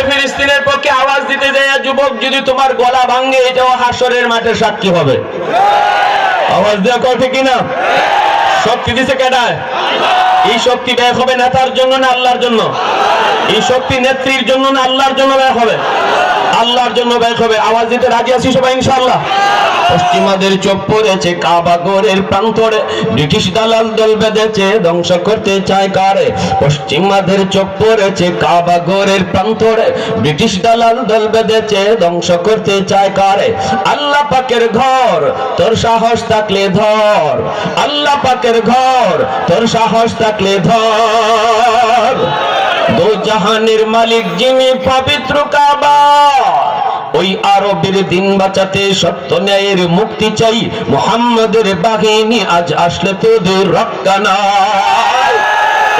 সময় ফিলিস্তিনের পক্ষে আওয়াজ দিতে যায় যুবক যদি তোমার গলা ভাঙ্গে এটাও হাসরের মাঠে সাক্ষী হবে। আওয়াজ দেওয়া কথা না শক্তি দিছে কেটায় এই শক্তি ব্যয় হবে নেতার জন্য না আল্লাহর জন্য? এই শক্তি নেত্রীর জন্য না আল্লাহর জন্য ব্যয় হবে? আল্লাহর জন্য ব্যয় হবে। আওয়াজ দিতে রাজি আছি সবাই, ইনশাআল্লাহ? পশ্চিমাদের চোখ পড়েছে কাবা গোরের প্রান্তরে। ব্রিটিশ দালাল দল বেঁধেছে, ধ্বংস করতে চায় কারে? পশ্চিমাদের চোখ পড়েছে কাবা গোরের প্রান্তরে। ব্রিটিশ দালাল দল বেঁধেছে, ধ্বংস করতে চায় কারে? আল্লাহ পাকের ঘর, তোর সাহস থাকলে ধর। আল্লাহ পাকের ঘর, তোর সাহস থাকলে ধর। দো জাহানের মালিক যিনি পবিত্র কাবা, ওই আরবের দিন বাঁচাতে সত্য ন্যায়ের মুক্তি চাই, মোহাম্মদের বাহিনী আজ আসলে তোদের রক্ষা নাই।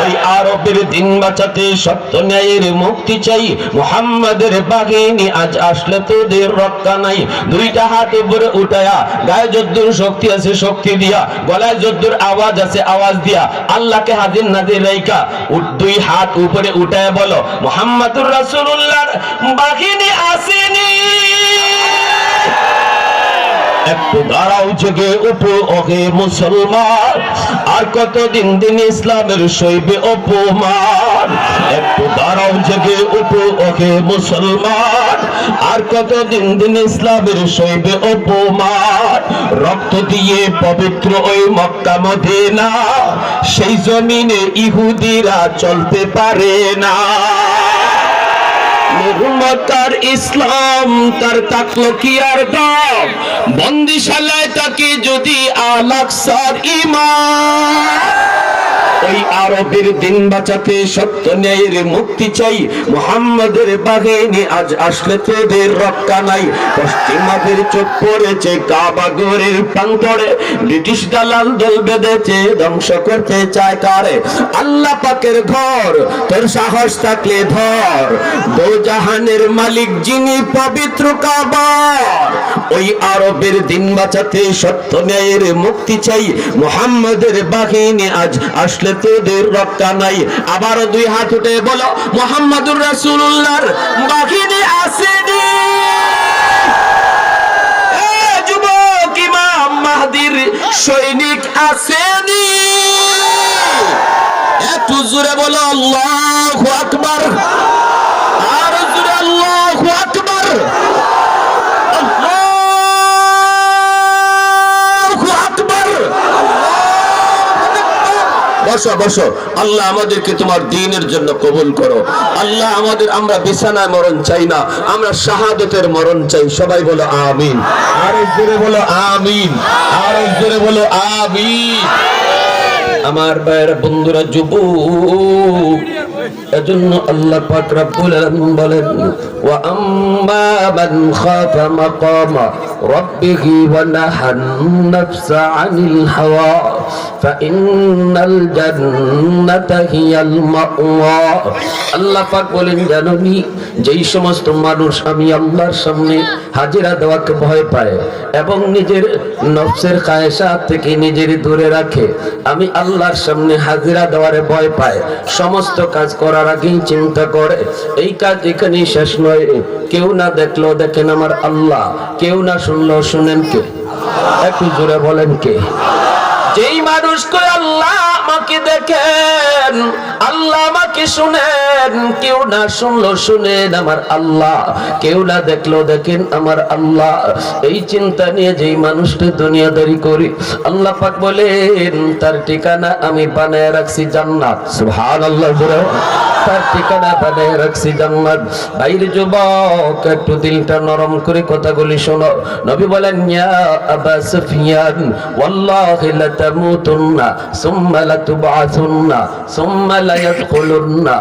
ওই আরবের দিন বাঁচাতে সত্য ন্যায়ের মুক্তি চাই। মোহাম্মদের বাহিনী আজ আসলে তোদের রক্ষা নাই। দুইটা হাত উপরে উঠায়া, গায়ে যদ্দুর শক্তি আছে শক্তি দিয়া, গলায় যদ্দুর আওয়াজ আছে আওয়াজ দিয়া আল্লাহকে হাজির নাজির রাইকা উঠ- দুই হাত উপরে উঠায় বলো, মোহাম্মদুর রাসূলুল্লাহর বাহিনী একটু দাঁড়াও জেগে উঠো ওহে মুসলমান। আর কতদিন দিন ইসলামের সইবে অপমান? একটু দাঁড়াও মুসলমান। আর কতদিন দিন ইসলামের সইবে অপমান? রক্ত দিয়ে পবিত্র ওই মক্কা মদিনা, সেই জমিনে ইহুদিরা চলতে পারে না। ইসলাম তার তাকলো কি আর দাম। বন্দিশালায় তাকে যদি আলাকসার ইমান ওই আরবের দিন বাঁচাতে সত্য ন্যায়ের মুক্তি চাই। মোহাম্মদের বাহিনী আজ আসলে তোদের রক্ষা নাই। পশ্চিমাদের চোখ পড়েছে কাবাগরের প্রান্তরে। ব্রিটিশ দালাল দল বেঁধেছে, ধ্বংস করতে চায় কারে? আল্লাহ পাকের ঘর, তোর সাহস থাকলে ধর। মালিক যিনি পবিত্র কাবার ওই আরবের দিন বাঁচাতে সত্য ন্যায়ের মুক্তি চাই। মোহাম্মদের বাহিনী আজ আসলে তোদের রক্ষা নাই। আবারও দুই হাত উঠে বলো, মোহাম্মদুর রাসূলুল্লাহর যুবক ইমাম মাহদির সৈনিক আসেনি। একটু জোরে বলো, আল্লাহু আকবার আর জোরে আল্লাহু আকবার আল্লাহু আকবার বসো বসো। আল্লাহ আমাদেরকে তোমার দিনের জন্য কবুল করো। আল্লাহ আমাদের, আমরা বিছানায় মরণ চাই না, আমরা শাহাদতের মরণ চাই। সবাই বলো আমিন। আর জোরে বলো আমিন। আর জোরে বলো আমিন। আমার ভাইয়ের, বন্ধুরা, যুবক, এজন্য আল্লাহ পাক রব্বুল বলেন, ওয়া আম্মা মান খাফা মাকামা রাব্বিহি ওয়া নাহান নাফসা আনিল হাওয়া। আল্লাহ পাক বলেন যেই সমস্ত মানুষ আমি আল্লাহর সামনে হাজিরা দেওয়াকে ভয় পায় এবং নিজের নফসের কায়েসাত থেকে নিজের দূরে রাখে, আমি আল্লাহর সামনে হাজিরা দেওয়ারে ভয় পায়। সমস্ত কাজ করার আগেই চিন্তা করে, এই কাজ এখানেই শেষ নয়। কেউ না দেখল দেখেন আমার আল্লাহ, কেউ না শুনলো শুনেন কে? একটু জোরে বলেন কে? যেই মানুষ করে আল্লাহ আমাকে দেখেন আল্লাহ আমাকে শুনেন। কেউ না শুনলো, শুনেন আমার আল্লাহ। কেউ না দেখল, দেখেন আমার আল্লাহ। এই চিন্তা নিয়ে যেই মানুষটা দুনিয়াদারি করি, আল্লাহ পাক বলেন, তার ঠিকানা আমি বানায় রাখছি জান্নাত। সুবহানাল্লাহ তার ঠিকানা বানায় রাখছি জান্নাত। বাইরে যুবক, একটু দিলটা নরম করে কথাগুলি শোনো। নবী বলেন, ইয়া আবা সুফিয়ান, ওয়াল্লাহি লাতামুতুন্না, সুম্মা লাতুবআসুন্না, সুম্মা লায়াদখুলুন্না।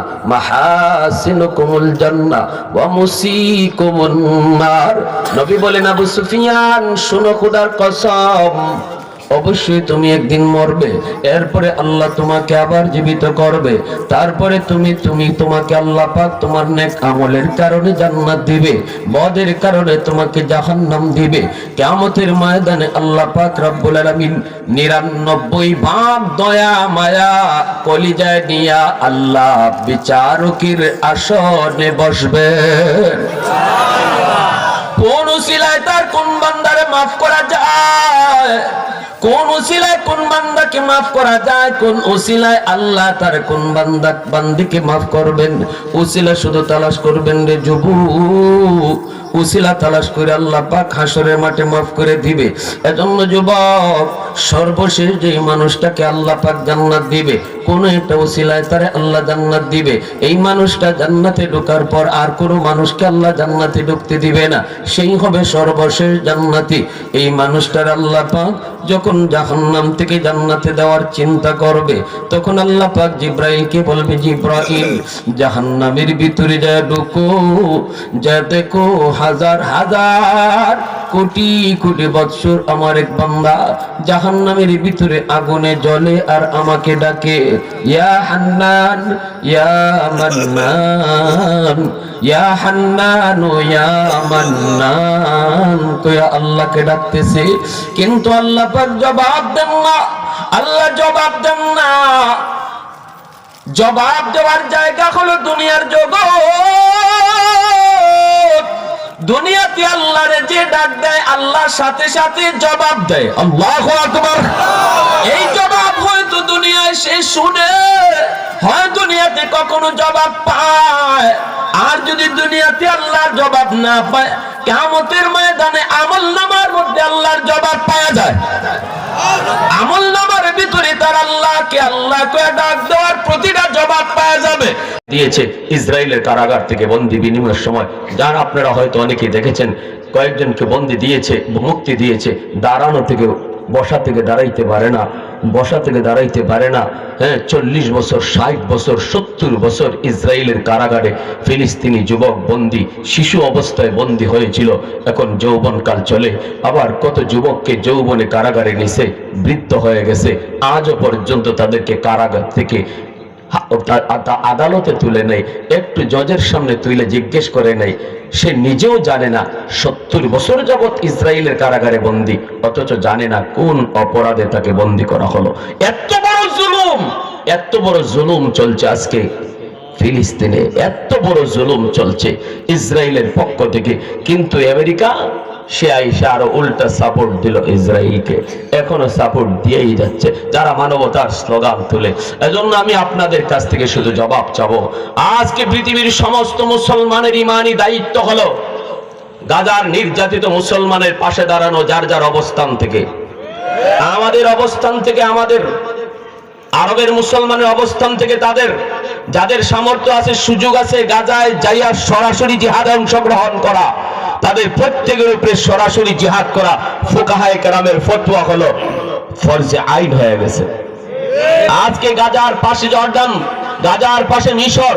মাহাসিনুকুমুল জান্নাহ ওয়া মুসিকুমুন নার। নবী বলেন আবু সুফিয়ান শুনো খোদার কসম অবশ্যই তুমি একদিন মরবে। এরপরে আল্লাহ তোমাকে আবার জীবিত করবে। তারপরে তুমি তুমি তোমাকে আল্লাহ পাক তোমার নেক আমলের কারণে জান্নাত দিবে। বদের কারণে তোমাকে জাহান্নাম দিবে। কিয়ামতের ময়দানে আল্লাহ পাক রব্বুল আলামিন 99 বাপ দয়া, মায়া কলিজায় নিয়া আল্লাহ বিচারকের আসনে বসবে। উসিলায় তার কোন বান্দারে মাফ করা যায়? কোন উসিলায় কোন বান্দাকে মাফ করা যায়, কোন উসিলায় আল্লাহ তার কোন বান্দা বান্দিকে মাফ করবেন? উসিলা শুধু তালাশ করবেন রে যুবু। উসিলা তালাশ করে আল্লাহ পাক হাসরের মাঠে মাফ করে দিবে। এজন্য যুবক সর্বশেষ যে মানুষটাকে আল্লাহ পাক জান্নাত দিবে, কোন একটা উসিলায় তারে আল্লাহ জান্নাত দিবে। এই মানুষটা জান্নাতে ঢোকার পর আর কোনো মানুষকে আল্লাহ জান্নাতে ঢুকতে দিবে না। সেই হবে সর্বশেষ জান্নাতি। এই মানুষটার আল্লাহ পাক যখন জাহান্নাম থেকে জান্নাতে দেওয়ার চিন্তা করবে, তখন আল্লাহ পাক জিব্রাইলকে বলবে, জিব্রাইল, জাহান্নামের ভিতরে যা ঢুকো, যা দেখো, হাজার হাজার কোটি কোটি বৎসর আমার এক বান্দা জাহান্নামের ভিতরে আগুনে জ্বলে আর আমাকে ডাকে, ইয়া হান্নান, ইয়া মান্নান, ইয়া হান্নান ইয়া মান্নান। কয়া আল্লাহকে ডাকতেছে, কিন্তু আল্লাহ পাক জবাব দেন না, আল্লাহ জবাব দেন না। জবাব দেওয়ার জায়গা হলো দুনিয়ার জগৎ। আল্লাহর সাথে সাথে জবাব দেয়, আল্লাহ আকবার। এই জবাব হয়তো দুনিয়ায় সে শুনে, হয় দুনিয়াতে কখনো জবাব পায়। আর যদি দুনিয়াতে আল্লাহর জবাব না পায় কেমতের ময়দানে আমল নামার মধ্যে আল্লাহর জবাব পাওয়া যায়। আমল নামার ভিতরে তার আল্লাহকে আল্লাহ কয়ে ডাক দেওয়ার প্রতিটা জবাব পাওয়া যাবে। দিয়েছে ইসরায়েলের কারাগার থেকে বন্দি বিনিময়ের সময়। যার আপনারা হয়তো অনেকেই দেখেছেন, কয়েকজনকে বন্দি দিয়েছে, মুক্তি দিয়েছে, দাঁড়ানো থেকে, বসা থেকে দাঁড়াইতে পারে না, বসা থেকে দাঁড়াইতে পারে না। হ্যাঁ চল্লিশ বছর, ষাট বছর, সত্তর বছর ইসরায়েলের কারাগারে ফিলিস্তিনি যুবক বন্দি, শিশু অবস্থায় বন্দি হয়েছিল। এখন যৌবনকাল চলে। আবার কত যুবককে যৌবনে কারাগারে নিছে, বৃদ্ধ হয়ে গেছে। আজও পর্যন্ত তাদেরকে কারাগার থেকে আদালতে তুলে নেই একটু জজের সামনে তুলে জিজ্ঞেস করে নেই সে নিজেও জানে না সত্তর বছর যাবৎ ইসরায়েলের কারাগারে বন্দি, অথচ জানে না কোন অপরাধে তাকে বন্দি করা হলো। এত বড় জুলুম, এত বড় জুলুম চলছে আজকে ফিলিস্তিনে, এত বড় জুলুম চলছে ইসরায়েলের পক্ষ থেকে। কিন্তু আমেরিকা সে আইসা আরও উল্টা সাপোর্ট দিল ইসরায়েলকে এখনও সাপোর্ট দিয়েই যাচ্ছে। যারা মানবতার স্লোগান তুলে। এজন্য আমি আপনাদের কাছ থেকে শুধু জবাব চাবো, আজকে পৃথিবীর সমস্ত মুসলমানের ইমানি দায়িত্ব হলো গাজার নির্যাতিত মুসলমানের পাশে দাঁড়ানো, যার যার অবস্থান থেকে। আমাদের অবস্থান থেকে আমাদের, আরবের মুসলমানের অবস্থান থেকে তাদের, যাদের সামর্থ্য আছে, সুযোগ আছে গাজায় যাইয়া সরাসরি জিহাদে অংশগ্রহণ করা। তাদের প্রত্যেকের উপরে সরাসরি জিহাদ করা ফোকাহায় কেরামের ফতোয়া হলো, ফরজে আইন হয়ে গেছে। আজকে গাজার পাশে জর্ডান গাজার পাশে মিশর,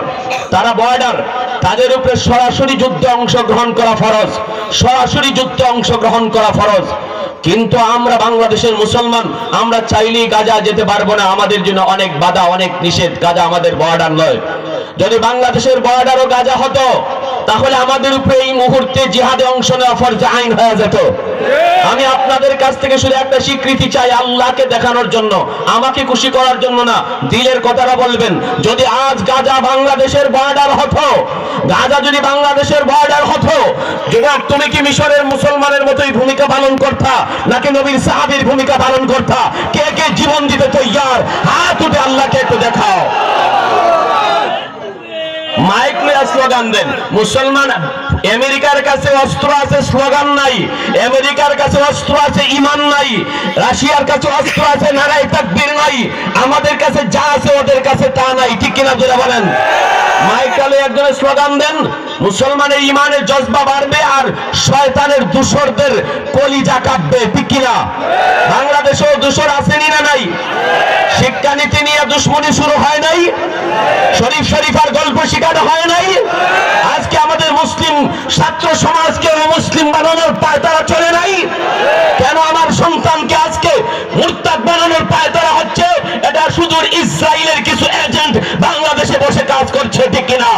তারা বর্ডার, তাদের উপরে সরাসরি যুদ্ধে অংশগ্রহণ করা ফরজ, সরাসরি যুদ্ধে অংশগ্রহণ করা ফরজ। কিন্তু আমরা বাংলাদেশের মুসলমান, আমরা চাইলেই গাজা যেতে পারব না, আমাদের জন্য অনেক বাধা, অনেক নিষেধ, গাজা আমাদের বর্ডার নয়। যদি বাংলাদেশের বর্ডারও গাজা হতো, তাহলে আমাদের উপরে এই মুহূর্তে জিহাদে অংশ নেওয়া ফরজে আইন হয়ে যেত। আমি আপনাদের কাছ থেকে শুধু একটা স্বীকৃতি চাই, আল্লাহকে দেখানোর জন্য, আমাকে খুশি করার জন্য না, দিলের কথাটা বলবেন, যদি আজ গাজা বাংলাদেশের বর্ডার হতো, গাজা যদি বাংলাদেশের বর্ডার হতো যুবক তুমি কি মিশরের মুসলমানের মতোই ভূমিকা পালন করতা, নাকি নবীর সাহাবীর ভূমিকা পালন করতা? কে কে জীবন দিতে তৈয়ার? হাত উঠে আল্লাহকে একটু দেখাও। মাইক নিয়ে স্লোগান দেন। মুসলমান, আমেরিকার কাছে অস্ত্র আছে, স্লোগান নাই। আমেরিকার কাছে অস্ত্র আছে, ইমান নাই। রাশিয়ার কাছে অস্ত্র আছে নারাই তাকবীর নাই। আমাদের কাছে যা আছে, ওদের কাছে তা নাই। ঠিক কিনা জোরে বলেন? মাইক কালে একজনের স্লোগান দেন। মুসলমানের ইমানের জজবা বাড়বে আর শয়তানের দূষরদের কলিজা কাঁপবে, ঠিক কিনা? বাংলাদেশেও দূষর আসেনি না নাই? শিক্ষানীতি নিয়ে দুশ্মনী শুরু হয় নাই? শরীফ শরীফার গল্প শেখানো হয় নাই? আজকে আমাদের মুসলিম ছাত্র সমাজকে মুসলিম বানানোর পায় তারা চলে নাই? কেন আমার সন্তানকে আজকে মুরতাদ বানানোর পায় তারা হচ্ছে? এটা শুধু ইসরায়েলের কিছু বসে কাজ করছে ঠিক কিনা?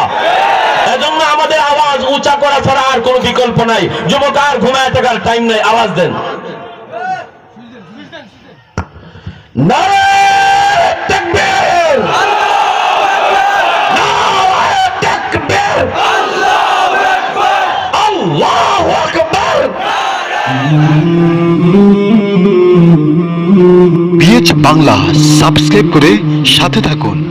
এজন্য আমাদের আওয়াজ উঁচা করা ছাড়া আর কোনো বিকল্প নাই। যুবক আর ঘুমায় থাকার টাইম নাই, আওয়াজ দেন। বাংলা সাবস্ক্রাইব করে সাথে থাকুন।